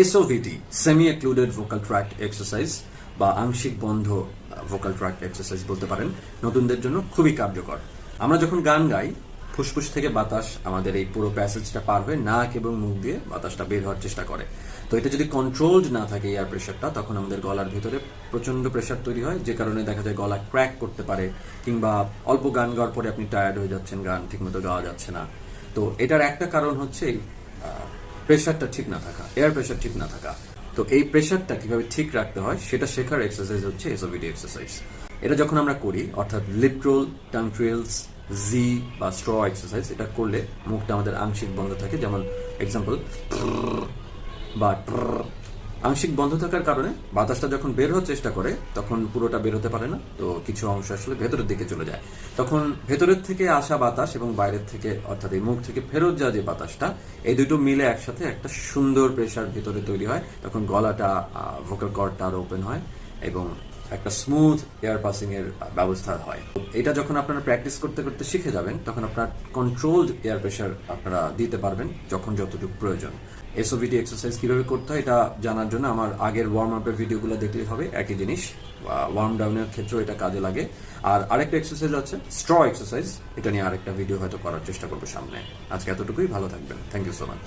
SOVT semi occluded vocal track exercise বা আংশিক বন্ধ ভোকাল ট্র্যাক এক্সারসাইজ বলতে পারেন, নতুনদের জন্য খুবই কার্যকর। আমরা যখন গান গাই, ফুসফুস থেকে বাতাস আমাদের এই পুরো প্যাসেজটা পার হয়ে নাক এবং মুখ দিয়ে বাতাসটা বের হওয়ার চেষ্টা করে। তো এটা যদি কন্ট্রোলড না থাকে এয়ার প্রেশারটা তখন আমাদের গলার ভিতরে প্রচণ্ড প্রেশার তৈরি হয়, যে কারণে দেখা যায় গলা ক্র্যাক করতে পারে, কিংবা অল্প গান গাওয়ার পরে আপনি টায়ার্ড হয়ে যাচ্ছেন, গান ঠিকমতো গাওয়া যাচ্ছে না। তো এটার একটা কারণ হচ্ছে প্রেশারটা ঠিক না থাকা এয়ার প্রেশার ঠিক না থাকা তো এই প্রেশারটা কীভাবে ঠিক রাখতে হয় সেটা শেখার এক্সারসাইজ হচ্ছে এসওভিডি এক্সারসাইজ এটা যখন আমরা করি, অর্থাৎ লিপট্রোল টাংট্রিলস জি বা স্ট্র এক্সারসাইজ এটা করলে মুখটা আমাদের আংশিক বন্ধ থাকে, যেমন এক্সাম্পল বা। আংশিক বন্ধ থাকার কারণে বাতাসটা যখন বের হওয়ার চেষ্টা করে, তখন পুরোটা বের হতে পারে না। তো কিছু অংশ আসলে ভেতরের দিকে চলে যায়। তখন ভেতরের থেকে আসা বাতাস এবং বাইরের থেকে, অর্থাৎ এই মুখ থেকে ফেরত যাওয়া যে বাতাসটা, এই দুটো মিলে একসাথে একটা সুন্দর প্রেশার ভেতরে তৈরি হয়। তখন গলাটা ভোকাল কর্ডটা আরও ওপেন হয় এবং একটা স্মুথ এয়ার পাসিং এর ব্যবস্থা হয়। এটা যখন আপনারা প্র্যাকটিস করতে করতে শিখে যাবেন, তখন আপনার কন্ট্রোলড এয়ার প্রেশার আপনারা দিতে পারবেন যখন যতটুকু প্রয়োজন। এসওভিটি এক্সারসাইজ কীভাবে করতে হয় এটা জানার জন্য আমার আগের ওয়ার্ম আপের ভিডিওগুলো দেখলেই হবে, একই জিনিস। ওয়ার্ম ডাউনের ক্ষেত্রেও এটা কাজে লাগে। আর আরেকটা এক্সারসাইজ আছে স্ট্র এক্সারসাইজ এটা নিয়ে আরেকটা ভিডিও হয়তো করার চেষ্টা করব সামনে। আজকে এতটুকুই, ভালো থাকবেন। Thank you so much